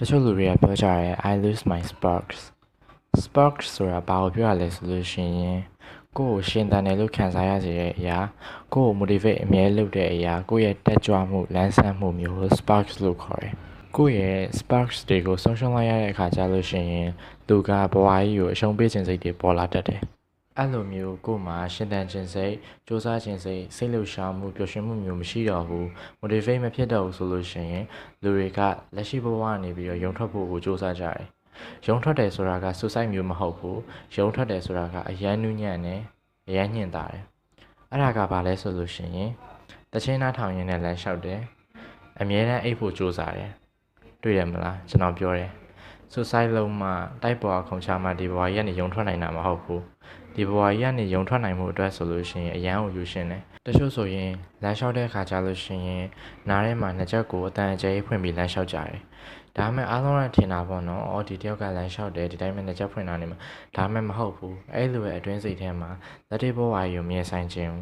တချို့လူတွေကပြောကြတယ် I lose my sparks sparks ဆိုတာဘာကိုပြောရလဲဆိုလို့ရှိရင်ကိုယ့်ကိုရှင်သန်တယ်လို့ခံစားရစေတဲ့အရာကိုယ့်ကို motivate အမြဲလုပ်တဲ့အရာကိုယ့်ရဲ့တက်ကြွမှုလန်းဆန်းမှုမျိုးကို sparks လို့ခေါ်တယ်ကိုယ့်ရဲ့ sparks တွေကိုဆုံးရှုံးလိုက်ရတဲ့အခါကျလို့ရှိရင်သူကဘဝကြီးကိုအရှုံးပေးခြင်းစိတ်တွေပေါ်လာတတ်တယ် အဲ့လိုမျိုးကိုယ်မှာရှင်သန်ခြင်းစိတ်စူးစမ်းခြင်းစိတ်စိတ်လှုပ်ရှားမှုပျော်ရွှင်မှုမျိုးမရှိတော့ဘူး motivate မဖြစ်တော့ဘူးဆိုလို့ရှိရင်လူတွေကလက်ရှိဘဝကနေပြီးတော့ယုံထွက်ဖို့ကိုစူးစမ်းကြတယ်ယုံထွက်တယ်ဆိုတာက suicide မျိုးမဟုတ်ဘူးယုံထွက်တယ်ဆိုတာကအယမ်းနုညံ့တယ်အယမ်းညင်တာတယ်အဲ့ဒါကဘာလဲဆိုလို့ရှိရင်တချင်းနားထောင်ရင်းနဲ့လမ်းလျှောက်တယ်အမြဲတမ်းအိပ်ဖို့စူးစမ်းတယ်တွေ့ရမလားကျွန်တော်ပြောတယ် suicide လုံးမှတိုက်ပေါ်ခုံချမှဒီဘဝကြီးကနေယုံထွက်နိုင်တာမဟုတ်ဘူး ဒီဘဝကြီးကနေယုံထွက်နိုင်မှုအတွက်ဆိုလို့ရှိရင်အရန်ကိုယူရှင်တယ်တချို့ဆိုရင်လမ်းလျှောက်တဲ့အခါကျလို့ရှိရင်နားထဲမှာနှစ်ချက်ကိုအတန်အကျဲဖွင့်ပြီးလမ်းလျှောက်ကြတယ်ဒါမှမဟုတ်အားလုံးကထင်တာပေါ့နော်။အော်ဒီတယောက်ကလမ်းလျှောက်တယ်ဒီတိုင်းပဲနှစ်ချက်ဖွင့်တာနေမှာဒါမှမဟုတ်ဘူး။အဲ့လိုပဲအတွင်းစိတ်ထဲမှာလက်တွေ့ဘဝကြီးကိုမြင်ဆိုင်ခြင်း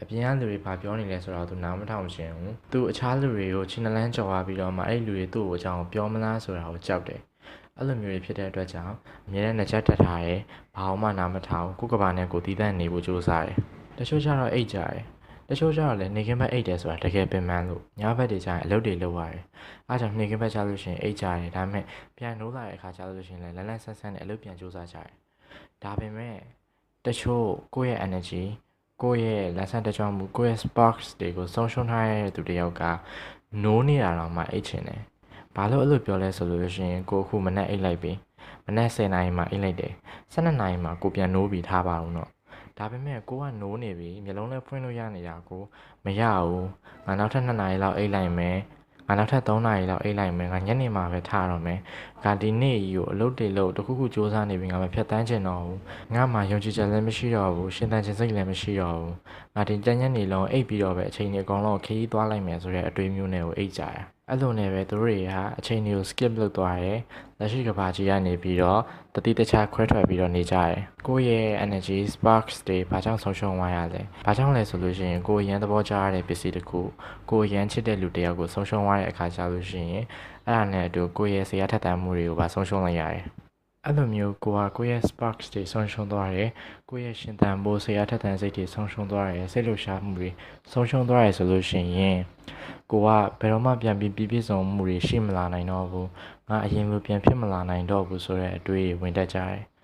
အပြင်ကလူတွေဘာပြောနေလဲဆိုတော့သူနားမထောင်ခြင်းဘူး။သူအခြားလူတွေကိုချင်းနလန်းကြော်သွားပြီးတော့မှအဲ့လူတွေသူ့ကိုအကြောင်းပြောမလားဆိုတာကိုကြောက်တယ်။ အဲ့လိုမျိုးတွေဖြစ်တဲ့အတွက်ကြောင့်အမြဲတမ်းနှစ်ချက်တက်ထားရဲဘာမှနားမထောင်ကိုယ့်ကဘာနဲ့ကိုယ်တည်တတ်နေဖို့ကြိုးစားတယ်။တချို့ကျတော့အိတ်ကြတယ်။တချို့ကျတော့လည်းနေကင်းဘက်အိတ်တယ်ဆိုတာတကယ်ပင်ပန်းလို့ညဘက်တွေကျရင်အလုပ်တွေလုပ်ရတယ်။အားကြောင့်နေကင်းဘက်ကျလို့ရှိရင်အိတ်ကြတယ်ဒါပေမဲ့ပြန်နိုးလာတဲ့အခါကျလို့ရှိရင်လည်းလန်းလန်းဆန်းဆန်းနဲ့အလုပ်ပြန်ကြိုးစားကြတယ်။ဒါပေမဲ့တချို့ကိုယ့်ရဲ့ energy ကိုယ့်ရဲ့လက်ဆန်းတကြွမှုကိုယ့်ရဲ့ sparks တွေကိုဆုံးရှုံးထားတဲ့သူတစ်ယောက်ကနိုးနေတာတော့မှအိတ်ချင်တယ်။ ဘာလို့အဲ့လိုပြောလဲဆိုလို့ရှိရင်ကိုအခုမနဲ့အိတ်လိုက်ပြီ။မနဲ့10နာရီမှအိတ်လိုက်တယ်။12နာရီမှကိုပြန်နိုးပြီးထားပါဦးတော့။ဒါပေမဲ့ကိုကနိုးနေပြီမျိုးလုံးနဲ့ဖွင့်လို့ရနေတာကိုမရဘူး။ငါနောက်ထပ်2နာရီလောက်အိတ်လိုက်မယ်။ငါနောက်ထပ်3နာရီလောက်အိတ်လိုက်မယ်။ငါညနေမှပဲထားတော့မယ်။ငါဒီနေ့ကြီးကိုအလုပ်တွေလုပ်တခုခုစူးစမ်းနေပြီငါမဖြတ်တန်းချင်တော့ဘူး။ငါမှယုံကြည်ချက်လည်းမရှိတော့ဘူး။ရှင်သန်ခြင်းစိတ်လည်းမရှိတော့ဘူး။ငါဒီကြမ်းညက်နေလုံးအိတ်ပြီးတော့ပဲအချိန်တွေအကုန်လုံးခရီးသွားလိုက်မယ်ဆိုတဲ့အတွေးမျိုးနဲ့ကိုအိတ်ကြရ။ အဲ့လိုနဲ့ပဲသူတို့တွေကအချိန်တွေကို skip လုပ်သွားတယ်။လက်ရှိကဘာကြီးကနေပြီးတော့တတိတခြားခွဲထွက်ပြီးတော့နေကြတယ်။ကိုယ့်ရဲ့ energy sparks တွေဘာကြောင့်ဆုံးရှုံးသွားရလဲ။ဘာကြောင့်လဲဆိုလို့ရှိရင်ကိုယ်ရန်သဘောကျရတဲ့ပစ္စည်းတစ်ခုကိုယ်ရန်ချစ်တဲ့လူတစ်ယောက်ကိုဆုံးရှုံးသွားတဲ့အခါကျလို့ရှိရင်အဲ့ဒါနဲ့အတူကိုယ့်ရဲ့ဆရာထက်သန်မှုတွေကိုပါဆုံးရှုံးလိုက်ရတယ်။ အဲ့လိုမျိုးကိုကကိုယ့်ရဲ့ sparks တွေဆုံးရှုံးသွားတယ်။ကိုယ့်ရဲ့ရှင်သန်ဖို့ဆရာထက်သန်စိတ်တွေဆုံးရှုံးသွားတယ်။စိတ်လှုပ်ရှားမှုတွေဆုံးရှုံးသွားတယ်ဆိုလို့ရှိရင်ကိုကဘယ်တော့မှပြန်ပြီးပြည့်ပြည့်စုံမှုတွေရှိမလာနိုင်တော့ဘူး။ငါအရင်လိုပြန်ဖြစ်မလာနိုင်တော့ဘူးဆိုတဲ့အတွေးဝင်တတ်ကြတယ်။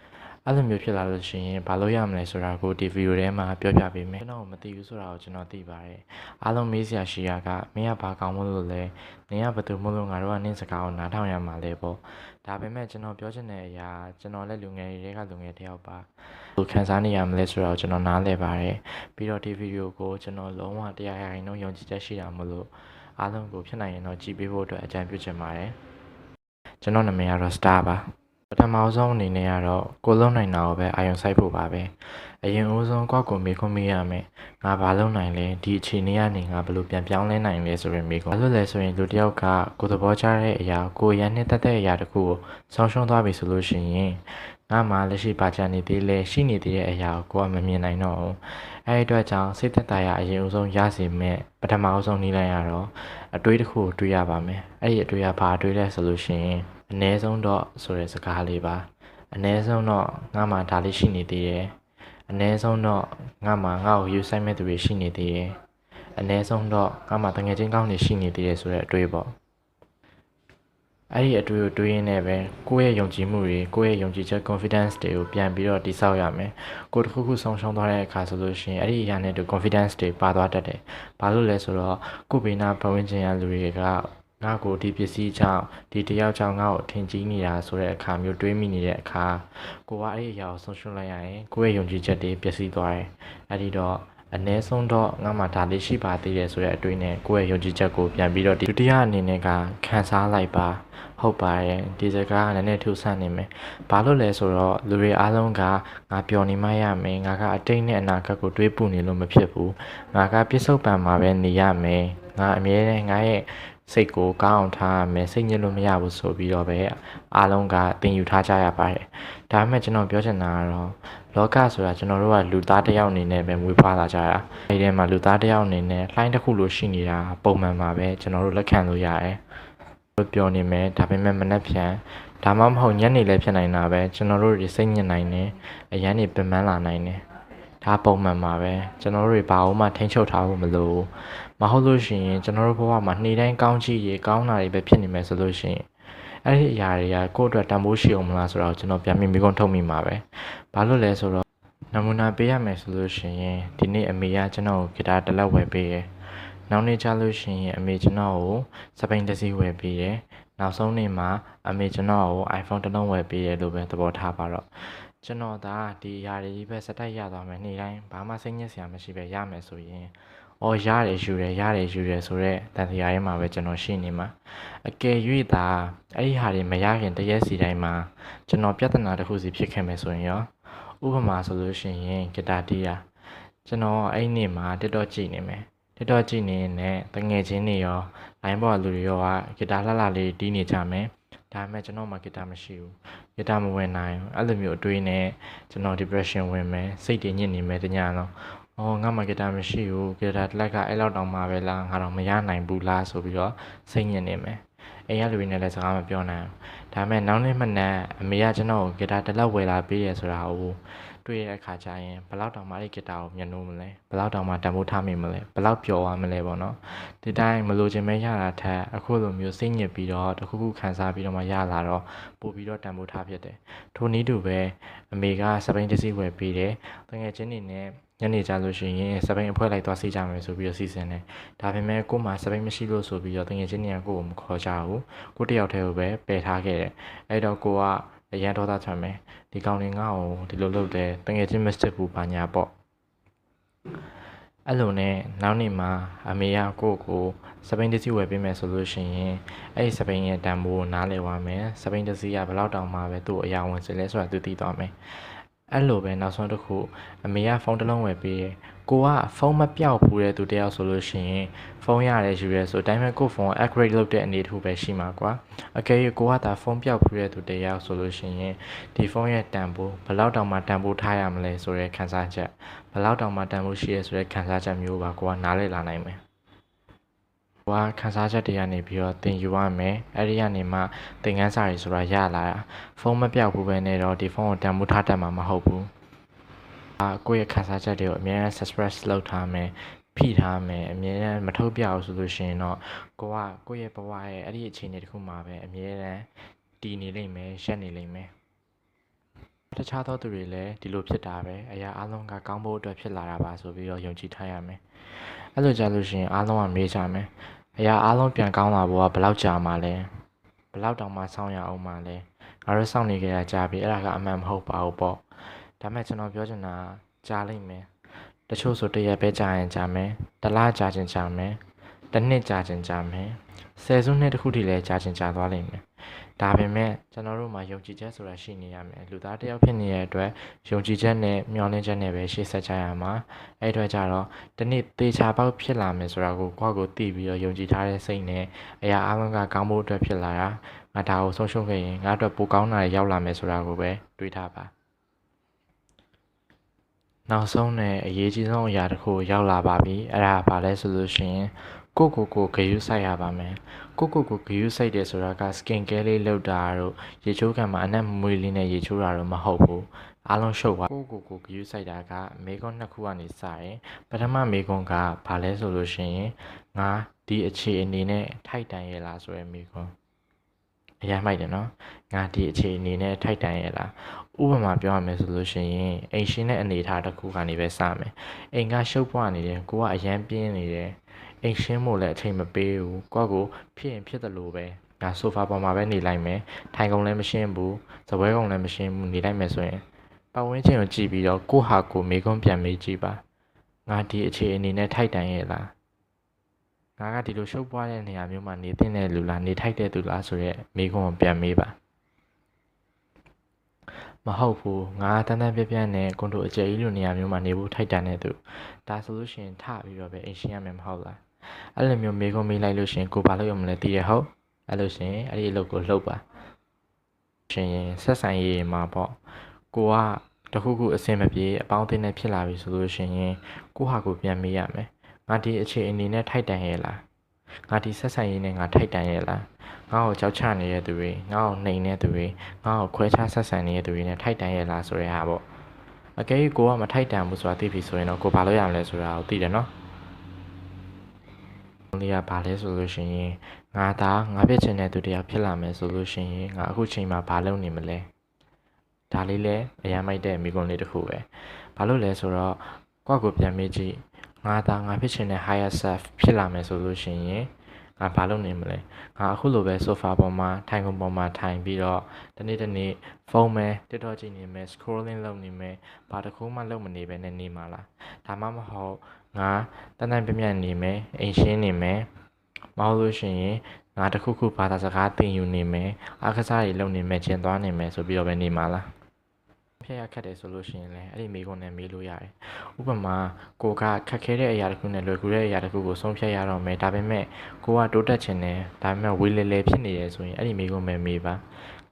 အဲ့လိုမျိုးဖြစ်လာလို့ရှိရင်ဘာလို့ရမလဲဆိုတာကိုဒီဗီဒီယိုထဲမှာပြောပြပေးမယ်ကျွန်တော်မသိဘူးဆိုတာကိုကျွန်တော်သိပါတယ်အားလုံးမေးစရာရှိတာကမင်းကဘာကောင်းမလို့လဲနင်ကဘာတူမလို့ငါတို့ကနင့်စကားကိုနားထောင်ရမှာလဲပေါ့ဒါပေမဲ့ကျွန်တော်ပြောချင်တဲ့အရာကျွန်တော်လည်းလူငယ်တွေကလူငယ်တယောက်ပါဘယ်လိုခံစားနေရမလဲဆိုတာကိုကျွန်တော်နားလည်ပါတယ်ပြီးတော့ဒီဗီဒီယိုကိုကျွန်တော်လုံးဝတရားရရင်တော့ယုံကြည်ချက်ရှိတာမလို့အားလုံးကိုဖြစ်နိုင်ရင်တော့ကြည့်ပေးဖို့အတွက်အကြံပြုချင်ပါတယ်ကျွန်တော်နာမည်ကတော့ Star ပါပ ထမဆုံးအနေနဲ့ကတော့ကိုလုံးနိုင်တာကိုပဲအာရုံစိုက်ဖို့ပါပဲအရင်ဦးဆုံးကိုယ့်ကိုမေးခွန်းမေးရမယ်ငါဘာလုပ်နိုင်လဲဒီအခြေအနေကနေငါဘယ်လိုပြန်ပြောင်းလဲနိုင်လဲဆိုရင်မေးခွန်းဘာလို့လဲဆိုရင်လူတစ်ယောက်ကကိုယ်သဘောကျတဲ့အရာကိုရန်နှစ်သက်တဲ့အရာတခုကိုဆောင်းရှုံးသွားပြီဆိုလို့ရှိရင်ငါမှလက်ရှိပါချန်နေသေးလဲရှိနေသေးတဲ့အရာကိုကိုကမမြင်နိုင်တော့ဘူးအဲဒီအတွက်ကြောင့်စိတ်သက်သာရအရင်ဦးဆုံးရစီမဲ့ပထမဦးဆုံးနှီးလိုက်ရတော့အတွေးတစ်ခုကိုတွေးရပါမယ်အဲ့ဒီအတွေးကဘာအတွေးလဲဆိုလို့ရှိရင် အ ਨੇ ဆုံးတော့ဆိုတဲ့စကားလေးပါအ ਨੇ ဆုံးတော့ငါမှဒါလေးရှိနေသေးတယ်အ ਨੇ ဆုံးတော့ငါမှငါ့ကိုယူဆိုင်မဲ့သူတွေရှိနေသေးတယ်အ ਨੇ ဆုံးတော့ငါမှတငယ်ချင်းကောင်းတွေရှိနေသေးတယ်ဆိုတဲ့အတွေးပေါ့အဲ့ဒီအတွေးကိုတွေးရင်းနဲ့ပဲကိုယ့်ရဲ့ယုံကြည်မှုတွေကိုယ့်ရဲ့ယုံကြည်ချက် confidence တွေကိုပြန်ပြီးတော့တိဆောက်ရမယ်ကိုယ်တစ်ခုခုဆုံးရှုံးသွားတဲ့အခါဆိုလို့ရှိရင်အဲ့ဒီအရာနဲ့တူ confidence တွေပါသွားတတ်တယ်ဘာလို့လဲဆိုတော့ကိုယ်ဘေးနာပတ်ဝန်းကျင်ရလူတွေက ငါ့ကိုဒီပစ္စည်းကြောင့်ဒီတယောက်ကြောင့်ငါ့ကိုထင်ကြီးနေတာဆိုတဲ့အခါမျိုးတွေးမိနေတဲ့အခါကိုကအဲ့ဒီအရာကိုဆုံးရှုံးလိုက်ရရင်ကိုယ့်ရဲ့ယုံကြည်ချက်တွေပျက်စီးသွားတယ်အဲ့ဒီတော့အ ਨੇ ဆုံးတော့ငါမှဒါလေးရှိပါသေးတယ်ဆိုတဲ့အတွေ့နဲ့ကိုယ့်ရဲ့ယုံကြည်ချက်ကိုပြန်ပြီးတော့ဒီဒုတိယအနေနဲ့ကခံစားလိုက်ပါဟုတ်ပါတယ်ဒီစကားကလည်းနည်းနည်းထူဆန်းနေမယ်ဘာလို့လဲဆိုတော့လူတွေအားလုံးကငါပျော်နေမှရမယ်ငါကအတိတ်နဲ့အနာဂတ်ကိုတွေးပူနေလို့မဖြစ်ဘူးငါကပြစ္ဆုတ်ပံမှာပဲနေရမယ်ငါအမြဲတမ်းငါရဲ့ စိတ်ကိုကောင်းအောင်ထားရမယ်စိတ်ညစ်လို့မရဘူးဆိုပြီးတော့ပဲအားလုံးကသင်ယူထားကြရပါတယ်ဒါပေမဲ့ကျွန်တော်ပြောချင်တာကတော့လောကဆိုတာကျွန်တော်တို့ကလူသားတစ်ယောက်အနေနဲ့ပဲမွေးဖွားလာကြတာအဲဒီထဲမှာလူသားတစ်ယောက်အနေနဲ့လှိုင်းတစ်ခုလိုရှိနေတာပုံမှန်ပါပဲကျွန်တော်တို့လက်ခံလို့ရတယ်လို့ပြောနေမယ်ဒါပေမဲ့မနှက်ဖြန်ဒါမှမဟုတ်ညနေလည်းဖြစ်နိုင်တာပဲကျွန်တော်တို့တွေစိတ်ညစ်နိုင်တယ်အရန်နေပင်ပန်းလာနိုင်တယ် ဒါပုံမှန်ပါပဲကျွန်တော်တို့တွေဘာလို့မှထိန်းချုပ်ထားဖို့မလိုဘူးမဟုတ်လို့ရှိရင်ကျွန်တော်တို့ဘဝမှာနေ့တိုင်းကောင်းချီးရေကောင်းတာတွေပဲဖြစ်နေမယ်ဆိုလို့ရှိရင်အဲ့ဒီအရာတွေကကိုယ့်အတွက်တန်ဖိုးရှိအောင်မလားဆိုတော့ကျွန်တော်ပြန်ပြီးမိကုန်းထုတ်မိမှာပဲဘာလို့လဲဆိုတော့နမူနာပေးရမယ်ဆိုလို့ရှိရင်ဒီနေ့အမေကကျွန်တော်ကိုဂီတာတစ်လက်ဝယ်ပေးရယ်နောက်နေ့ကျလို့ရှိရင်အမေကျွန်တော်ကိုစပိန်တစ်စီးဝယ်ပေးရယ်နောက်ဆုံးနေ့မှာအမေကျွန်တော်ကို iPhone တစ်လုံးဝယ်ပေးရလို့ပဲသဘောထားပါတော့ ကျွန်တော်ဒါဒီအရာတွေပဲစက်တိုက်ရသွားမယ်နေ့တိုင်းဘာမှစိတ်ညစ်စရာမရှိပဲရမယ်ဆိုရင်အော်ရတယ်ယူတယ်ရတယ်ယူတယ်ဆိုတော့တန်တရားရဲမှာပဲကျွန်တော်ရှိနေမှာအကယ်၍သာအဲ့ဒီဟာတွေမရခင်တရက်စီတိုင်းမှာကျွန်တော်ပြဿနာတစ်ခုစီဖြစ်ခဲ့မယ်ဆိုရင်ရောဥပမာဆိုလို့ရှိရင်ဂီတာတီးရကျွန်တော်အဲ့ဒီနေ့မှာတက်တော့ကြည့်နေမယ်တက်တော့ကြည့်နေနဲ့တငယ်ချင်းတွေရောလိုင်းပေါ်လူတွေရောကဂီတာလှလှလေးတီးနေကြမယ် ဒါပေမဲ့ကျွန်တော်မှဂီတာမရှိဘူးဂီတာမဝင်နိုင်ဘူးအဲ့လိုမျိုးအတွေးနဲ့ကျွန်တော် depression ဝင်မယ်စိတ်တွေညစ်နေမယ်တညလုံးအော်ငါမှဂီတာမရှိဘူးဂီတာတစ်လက်ကအဲ့လောက်တောင်မှပဲလားငါတော့မရနိုင်ဘူးလားဆိုပြီးတော့စိတ်ညစ်နေမယ်အိမ်ရလူတွေနဲ့လည်းစကားမပြောနိုင်ဘူးဒါပေမဲ့နောက်နေ့မှနက်အမေကကျွန်တော်ကိုဂီတာတစ်လက်ဝယ်လာပေးရဆိုတာကိုတွေ့ ရတဲ့အခါကျရင်ဘယ်လောက်တောင်မှအဲ့ဂီတာကိုမျက်နှိုးမလဲဘယ်လောက်တောင်မှတန်ဖိုးထားမိမလဲဘယ်လောက်ပျော်သွားမလဲပေါ့နော်ဒီတိုင်းမလိုချင်မဲရတာထက်အခုလိုမျိုးစိတ်ညစ်ပြီးတော့တခုခုခံစားပြီးတော့မှရလာတော့ပို့ပြီးတော့တန်ဖိုးထားဖြစ်တယ်ထိုနည်းတူပဲအမေကစပိန်တစ်စီးဝယ်ပေးတယ်တကယ်ချင်းနေနဲ့ညနေကြလို့ရှိရင်စပိန်အဖွဲလိုက်သွားစီးကြမယ်ဆိုပြီးတော့စီစဉ်တယ်ဒါပေမဲ့ကို့မှာစပိန်မရှိလို့ဆိုပြီးတော့တကယ်ချင်းနေကကို့ကိုမခေါ်ကြဘူးကို့တယောက်တည်းကိုပဲပယ်ထားခဲ့တယ်အဲ့တော့ကိုက အရန်ဒေါသထွက်မယ်ဒီကောင်တွေငါ့ကိုဒီလိုလုပ်တယ်တကယ်ချင်းမစစ်ဘူးပါညာပေါ့အဲ့လိုနဲ့နောက်နေ့မှာအမေကကိုယ့်ကိုစပိန်တစ်စီးဝယ်ပေးမယ်ဆိုလို့ရှိရင်အဲ့ဒီစပိန်ရဲ့တန်ဖိုးကိုနားလည်သွားမယ်စပိန်တစ်စီးကဘယ်လောက်တောင်မှပဲသူ့အရာဝင်စလဲဆိုတာသူသိသွားမယ်အဲ့လိုပဲနောက်ဆုံးတစ်ခုအမေကဖုန်းတစ်လုံးဝယ်ပေးတယ် ကိုကဖုန်းမပြောက်ဘူးတဲ့သူတယောက်ဆိုလို့ရှိရင်ဖုန်းရတယ်ယူရဲဆိုအတိုင်းပဲကိုဖုန်း upgrade လုပ်တဲ့အနေတစ်ခုပဲရှိမှာကွာအကယ်၍ကိုကဒါဖုန်းပြောက်ဘူးတဲ့သူတယောက်ဆိုလို့ရှိရင်ဒီဖုန်းရဲ့တန်ဖိုးဘယ်လောက်တောင်မှတန်ဖိုးထားရမလဲဆိုတဲ့ခံစားချက်ဘယ်လောက်တောင်မှတန်ဖိုးရှိရဲဆိုတဲ့ခံစားချက်မျိုးပါကိုကနားလည်လာနိုင်မယ်ဟိုကခန်းစားချက်တွေကနေပြီးတော့တင်ယူရမယ်အဲ့ဒီကနေမှသင်ခန်းစာတွေဆိုတာရလာတာဖုန်းမပြောက်ဘူးပဲနဲ့တော့ဒီဖုန်းကိုတန်ဖိုးထားတတ်မှာမဟုတ်ဘူးအာ ကိုယ့်ရဲ့ခန်းစားချက်တွေကိုအများကြီး suppress လုပ်ထားမယ်ဖိထားမယ်အမြဲတမ်းမထုတ်ပြအောင်ဆိုလို့ရှိရင်တော့ကိုကကိုယ့်ရဲ့ဘဝရဲ့အဲ့ဒီအခြေအနေတစ်ခုမှာပဲအမြဲတမ်းတည်နေလိမ့်မယ်ရှက်နေလိမ့်မယ်တခြားသောသူတွေလည်းဒီလိုဖြစ်တာပဲအရာအလုံးကကောင်းဖို့အတွက်ဖြစ်လာတာပါဆိုပြီးတော့ယုံကြည်ထားရမယ်အဲ့လိုကြလို့ရှိရင်အားလုံးကမေးကြမယ်အရာအားလုံးပြန်ကောင်းလာဖို့ကဘယ်လောက်ကြာမှလဲဘယ်လောက်တောင်မှစောင့်ရအောင်မှလဲငါတို့စောင့်နေကြရကြာပြီအဲ့ဒါကအမှန်မဟုတ်ပါဘူးပေါ့ ဒါမဲ့ကျွန်တော်ပြောချင်တာကြာလိမ့်မယ်တချို့ဆိုတရက်ပဲကြာရင်ကြာမယ်တစ်လကြာချင်ကြာမယ်တစ်နှစ်ကြာချင်ကြာမယ်ဆယ်စုနှစ်တစ်ခုထိလည်းကြာချင်ကြာသွားလိမ့်မယ်ဒါပေမဲ့ကျွန်တော်တို့မှာယုံကြည်ချက်ဆိုတာရှိနေရမယ်လူသားတစ်ယောက်ဖြစ်နေတဲ့အတွက်ယုံကြည်ချက်နဲ့မျှော်လင့်ချက်နဲ့ပဲရှေ့ဆက်ကြရမှာအဲ့အတွက်ကြတော့ဒီနေ့သေချာပေါက်ဖြစ်လာမယ်ဆိုတာကိုကိုယ့်ကိုသိပြီးတော့ယုံကြည်ထားတဲ့စိတ်နဲ့အရာအလုံးကကောင်းဖို့အတွက်ဖြစ်လာတာငါဒါကိုဆုံးရှုံးခဲ့ရင်ငါအတွက်ပိုကောင်းတာရောက်လာမယ်ဆိုတာကိုပဲတွေးထားပါ နောက်ဆုံးနဲ့အရေးကြီးဆုံးအရာတစ်ခုရောက်လာပါပြီအဲ့ဒါဘာလဲဆိုလို့ရှိရင်ကိုကိုကိုဂရုစိုက်ရပါမယ်ကိုကိုကိုဂရုစိုက်တယ်ဆိုတာက skin care လေးလုပ်တာတို့ရေချိုးခံမှာအနက်မွေးလေးနဲ့ရေချိုးတာတော့မဟုတ်ဘူးအားလုံးရှုပ်သွားကိုကိုကိုဂရုစိုက်တာကမေကွန်နှစ်ခုကနေစရင်ပထမမေကွန်ကဘာလဲဆိုလို့ရှိရင်ငါဒီအခြေအနေနဲ့ထိုက်တန်ရဲ့လားဆိုရယ်မေကွန် အရင်မိုက်တယ်နော်ငါဒီအခြေအနေနဲ့ထိုက်တန်ရဲ့လားဥပမာပြောရမယ်ဆိုလို့ရှိရင်အိမ်ရှင်တဲ့အနေအထားတစ်ခုကနေပဲစမယ်အိမ်ကရှုပ်ပွားနေတယ်ကိုကအရန်ပြင်းနေတယ်အိမ်ရှင်းဖို့လည်းအချိန်မပေးဘူးကိုကကိုဖြစ်ရင်ဖြစ်တယ်လို့ပဲငါဆိုဖာပေါ်မှာပဲနေလိုက်မယ်ထိုင်ကုန်လည်းမရှင်းဘူးစပွဲကုန်လည်းမရှင်းဘူးနေလိုက်မယ်ဆိုရင်ပတ်ဝန်းကျင်ကိုကြည့်ပြီးတော့ကိုဟာကိုမေခွန်းပြန်မေးကြည့်ပါငါဒီအခြေအနေနဲ့ထိုက်တန်ရဲ့လား ငါကဒီလိုရှုပ်ပွားတဲ့နေရာမျိုးမှာနေတဲ့လူလားနေထိုက်တဲ့သူလားဆိုရက်မေခွန်းကိုပြန်မေးပါမဟုတ်ဘူးငါတန်းတန်းပြပြနဲ့ကွန်တိုအကျယ်ကြီးလိုနေရာမျိုးမှာနေဖို့ထိုက်တန်တဲ့သူဒါဆိုလို့ရှိရင်ထပြီးတော့ပဲအိမ်ရှင်းရမယ်မဟုတ်လားအဲ့လိုမျိုးမေခွန်းမေးလိုက်လို့ရှိရင်ကိုဘာလို့ရမလဲတည်ရဟုတ်အဲ့လိုရှင်အဲ့ဒီအလုပ်ကိုလုပ်ပါရှင်ရင်ဆက်ဆံရေးမှာပေါ့ကိုကတခုခုအဆင်မပြေအပေါင်းအသင်းနဲ့ဖြစ်လာပြီဆိုလို့ရှိရင်ကိုဟာကိုပြန်မေးရမယ် ငါဒီအခြေအနေနဲ့ထိုက်တန်ရဲ့လားငါဒီဆက်ဆံရေးနဲ့ငါထိုက်တန်ရဲ့လားငါ့ကိုကြောက်ချနေတဲ့သူတွေငါ့ကိုနှိမ်နေတဲ့သူတွေငါ့ကိုခွဲခြားဆက်ဆံနေတဲ့သူတွေနဲ့ထိုက်တန်ရဲ့လားဆိုတဲ့ဟာပေါ့အကယ်၍ကိုကမထိုက်တန်ဘူးဆိုတာသိပြီဆိုရင်တော့ကိုဘာလို့ရမလဲဆိုတာကိုသိတယ်နော်လေးကဘာလဲဆိုလို့ရှိရင်ငါသားငါဖြစ်ချင်တဲ့သူတရားဖြစ်လာမယ်ဆိုလို့ရှိရင်ငါအခုချိန်မှာဘာလုပ်နေမလဲဒါလေးလည်းအရမ်းမိုက်တဲ့မိကွန်းလေးတစ်ခုပဲဘာလို့လဲဆိုတော့ကိုယ့်ကိုပြန်မေးကြည့် ငါသားငါဖြစ်ချင်တဲ့ higher self ဖြစ်လာမယ်ဆိုလို့ရှိရင်ငါဘာလုပ်နေမလဲငါအခုလိုပဲ sofa ပေါ်မှာထိုင်ကုန်ပေါ်မှာထိုင်ပြီးတော့တနေ့တနေ့ဖုန်းမဲ TikTok ကြည့်နေမယ် scrolling လုပ်နေမယ်ဘာတစ်ခုမှလုပ်မနေပဲနဲ့နေမှာလားဒါမှမဟုတ်ငါတန်းတန်းပြပြနေမယ်အိမ်ရှင်းနေမယ်မဟုတ်လို့ရှိရင်ငါတစ်ခုခုဘာသာစကားသင်ယူနေမယ်အားကစားတွေလုပ်နေမယ်ကျင်သွားနေမယ်ဆိုပြီးတော့ပဲနေမှာလား ဖျက်ရခက်တယ်ဆိုလို့ရှိရင်လည်းအဲ့ဒီမိကုန်းနဲ့မေးလို့ရတယ်ဥပမာကိုကခက်ခဲတဲ့အရာတစ်ခုနဲ့လွယ်ကူတဲ့အရာတစ်ခုကိုဆုံးဖြတ်ရတော့မယ်ဒါပေမဲ့ကိုကတိုးတက်ချင်တယ်ဒါပေမဲ့ဝေးလေလေဖြစ်နေရဆိုရင်အဲ့ဒီမိကုန်းပဲမေးပါ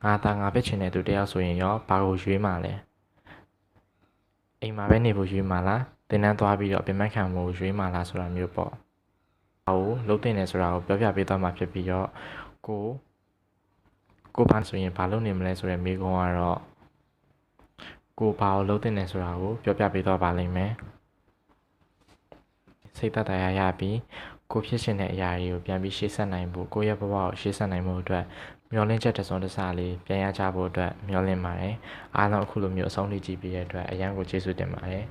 ငါသားငါဖြစ်ချင်တဲ့သူတယောက်ဆိုရင်ရောဘာကိုရွေးမှာလဲအိမ်မှာပဲနေဖို့ရွေးမှာလားသင်တန်းသွားပြီးတော့ပြင်ပခံဖို့ရွေးမှာလားဆိုတာမျိုးပေါ့ဟိုလုံးတင်နေဆိုတာကိုပြောပြပေးသွားမှာဖြစ်ပြီးတော့ကိုကိုဘာဆိုရင်ဘာလုပ်နေမလဲဆိုတဲ့မိကုန်းကတော့ ကိုဘာကိုလုံးတင်နေဆိုတာကိုပြောပြပေးသွားပါလိမ့်မယ်စိတ်သက်သာရရပြီးကိုဖြစ်ရှင်တဲ့အရာတွေကိုပြန်ပြီးရှေ့ဆက်နိုင်ဖို့ကိုယ့်ရဲ့ဘဝကိုရှေ့ဆက်နိုင်မှုအတွက်မျောလင်းချက်တစ်စုံတစ်စလေးပြန်ရကြဖို့အတွက်မျောလင်းပါတယ်အားလုံးအခုလိုမျိုးအဆုံးထိကြည့်ပြီးတဲ့အတွက်အရန်ကိုကျေးဇူးတင်ပါတယ်